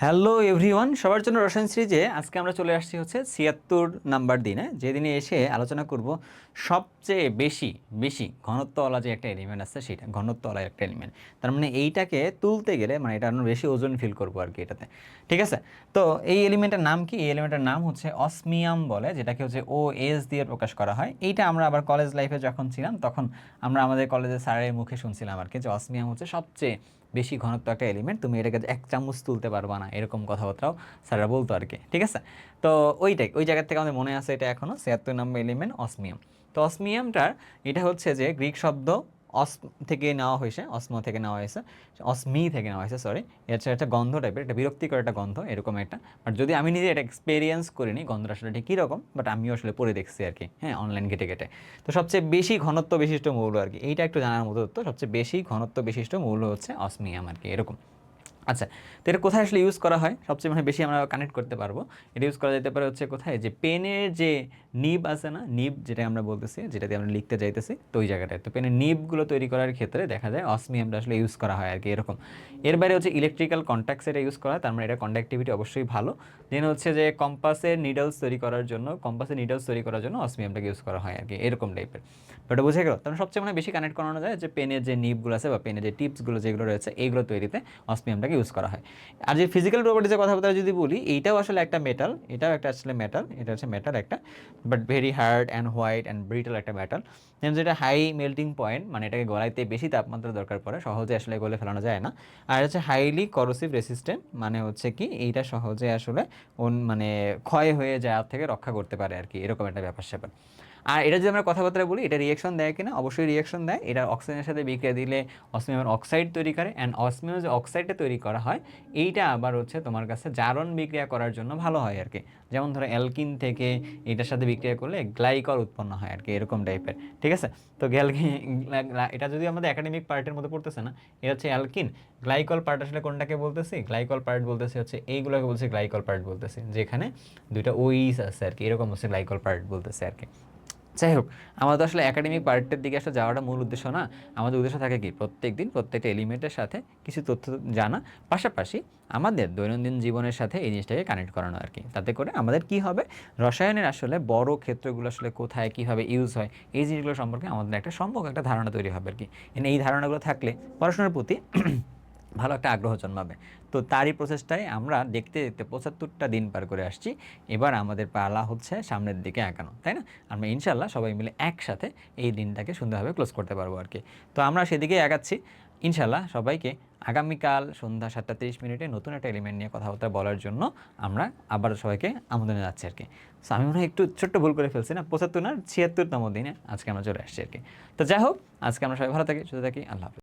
Hello everyone, সবার জন্য রসায়ন সিরিজে আজকে আমরা চলে আসছি হচ্ছে ছিয়াত্তর নাম্বার দিনে যেদিনে এসে আলোচনা করব সবচেয়ে বেশি বেশি ঘনত্বওয়ালা যে একটা এলিমেন্ট আছে সেটা ঘনত্বওয়ালা একটা এলিমেন্ট তার মানে এইটাকে তুলতে গেলে মানে এটা আমরা বেশি ওজন ফিল করব আর কি এটাতে। ঠিক আছে? তো এই এলিমেন্টের নাম কি? এই এলিমেন্টের নাম হচ্ছে অসমিয়াম বলে, যেটাকে হচ্ছে ও এস দিয়ে প্রকাশ করা হয়। এইটা আমরা আবার কলেজ লাইফে যখন ছিলাম, তখন আমরা আমাদের কলেজের স্যারের মুখে শুনছিলাম আর কি যে অসমিয়াম হচ্ছে সবচেয়ে বেশি ঘনত্ব একটা এলিমেন্ট তুমি এটাকে এক চামচ তুলতে পারবা না এরকম কথাবার্তাও স্যাররা বলতো আর কি ঠিক আছে? তো ওইটাই, ওই জায়গার থেকে আমাদের মনে আছে এটা এখনও ছিয়াত্তর নম্বর এলিমেন্ট অসমিয়াম তো অসমিয়ামটার এটা হচ্ছে যে গ্রিক শব্দ অস থেকে নেওয়া হয়েছে, অস্ম থেকে নেওয়া হয়েছে, অসমি থেকে নেওয়া হয়েছে সরি এটা একটা গন্ধ টাইপের একটা বিরক্তিকর একটা গন্ধ, এরকম একটা। বাট যদি আমি নিজে এটা এক্সপিরিয়েন্স করিনি গন্ধটা আসলে ঠিক কীরকম বাট আমিও আসলে পড়ে দেখছি আর কি হ্যাঁ অনলাইন ঘেটে ঘেটে তো সবচেয়ে বেশি ঘনত্ব বিশিষ্ট মৌল আর কি এইটা একটু জানার মতো, তো সবচেয়ে বেশি ঘনত্ব বিশিষ্ট মৌল হচ্ছে অসমিয়াম আর কি এরকম। আচ্ছা তো এটা কোথায় আসলে ইউজ করা হয়? সবচেয়ে মানে বেশি আমরা কানেক্ট করতে পারব। এটা ইউজ করা যেতে পারে হচ্ছে কোথায়? যে পেনের যে নিব আছে না নিব যেটা আমরা বলতেছি যেটা দিয়ে আমরা লিখতে যাইতেছি, তো ওই জায়গাটায়। তো পেনের নিবগুলো তৈরি করার ক্ষেত্রে দেখা যায় অসমিয়ামটা আসলে ইউজ করা হয় আর কি এরকম। এর বাইরে হচ্ছে ইলেকট্রিক্যাল কন্ট্যাক্টস এটা ইউজ করা হয় তার মানে এটা কন্ডাক্টিভিটি অবশ্যই ভালো। দেন হচ্ছে যে কম্পাসের নিডলস তৈরি করার জন্য কম্পাসের নিডলস তৈরি করার জন্য অসমিয়ামটাকে ইউজ করা হয় আর কি এরকম টাইপের বাট বুঝে গেল? তাহলে সবচেয়ে মানে বেশি কানেক্ট করানো যায় যে পেনের যে নিবগুলো আছে বা পেনের যে টিপসগুলো যেগুলো রয়েছে, এইগুলো তৈরিতে অসমিয়ামটাকে ইউজ করা হয়। আর যে ফিজিক্যাল প্রপার্টিজের কথাবার্তা যদি বলি, এইটাও আসলে একটা মেটাল এটাও একটা আসলে মেটাল এটা হচ্ছে মেটাল একটা but very hard and white and brittle একটা মেটাল দেন যেটা হাই মেল্টিং পয়েন্ট মানে এটাকে গলাইতে বেশি তাপমাত্রা দরকার পড়ে, সহজে আসলে গলে ফেলানো যায় না। আর হচ্ছে হাইলি করোসিভ রেসিস্ট্যান্ট মানে হচ্ছে কি, এইটা সহজে আসলে মানে ক্ষয় হয়ে যাওয়ার থেকে রক্ষা করতে পারে আর কি, এরকম একটা ব্যাপার স্যাপার আর এটা যদি আমরা কথাবার্তা বলি, এটা রিয়েকশন দেয় কিনা? অবশ্যই রিয়েকশন দেয়। এটা অক্সিজেনের সাথে বিক্রিয়া দিলে অসমিয়ামের অক্সাইড তৈরি করে অ্যান্ড অসমিয়াম যে অক্সাইডটা তৈরি করা হয়, এইটা আবার হচ্ছে তোমার কাছে জারণ বিক্রিয়া করার জন্য ভালো হয় আর কি যেমন ধরো অ্যালকিন থেকে এটার সাথে বিক্রিয়া করলে গ্লাইকল উৎপন্ন হয় আর কি এরকম টাইপের ঠিক আছে? তো গ্যালকিন এটা যদি আমাদের একাডেমিক পার্টের মধ্যে পড়তেছে না এটা হচ্ছে অ্যালকিন গ্লাইকল পার্ট আসলে কোনটাকে বলতেছি? গ্লাইকল পার্ট বলতেছি হচ্ছে, এইগুলোকে বলছে গ্লাইকল পার্ট বলতেছি, যেখানে দুইটা ওইস আছে আর কি এরকম হচ্ছে গ্লাইকল পার্ট বলতেছে আর কি যাই হোক, আমাদের আসলে একাডেমিক পার্টের দিকে আসলে যাওয়াটা মূল উদ্দেশ্য না। আমাদের উদ্দেশ্য থাকে কি প্রত্যেক দিন প্রত্যেকটা এলিমেন্টের সাথে কিছু তথ্য জানা। পাশাপাশি আমাদের দৈনন্দিন জীবনের সাথে এই জিনিসটাকে কানেক্ট করানো আর কি। তাতে করে আমাদের কি হবে? রসায়নের আসলে বড় ক্ষেত্রগুলো আসলে কোথায়, কীভাবে ইউজ হয়, এই জিনিসগুলো সম্পর্কে আমাদের একটা সম্ভব একটা ধারণা তৈরি হবে আর কি। এই ধারণাগুলো থাকলে পড়াশোনার প্রতি ভালো একটা আগ্রহ জন্মাবে। তো তারই প্রসেসটাই আমরা দেখতে দেখতে পঁচাত্তরটা দিন পার করে আসছি। এবার আমাদের পালা হচ্ছে সামনের দিকে একানো তাই না? আমরা ইনশাল্লাহ সবাই মিলে একসাথে এই দিনটাকে সুন্দরভাবে ক্লোজ করতে পারব আর কি। তো আমরা সেদিকেই এগাচ্ছি ইনশাল্লাহ সবাইকে আগামীকাল সন্ধ্যা সাতটা তিরিশ মিনিটে নতুন একটা এলিমেন্ট নিয়ে কথাবার্তা বলার জন্য আমরা আবার সবাইকে আমন্ত্রণ যাচ্ছি আর কি। সো আমি মনে হয় একটু ছোট্ট ভুল করে ফেলছি না? পঁচাত্তর না, ছিয়াত্তরতম দিনে আজকে আমরা চলে আসছি আর কি। তো যাই হোক, আজকে আমরা সবাই ভালো থাকি, সুস্থ থাকি, আল্লাহ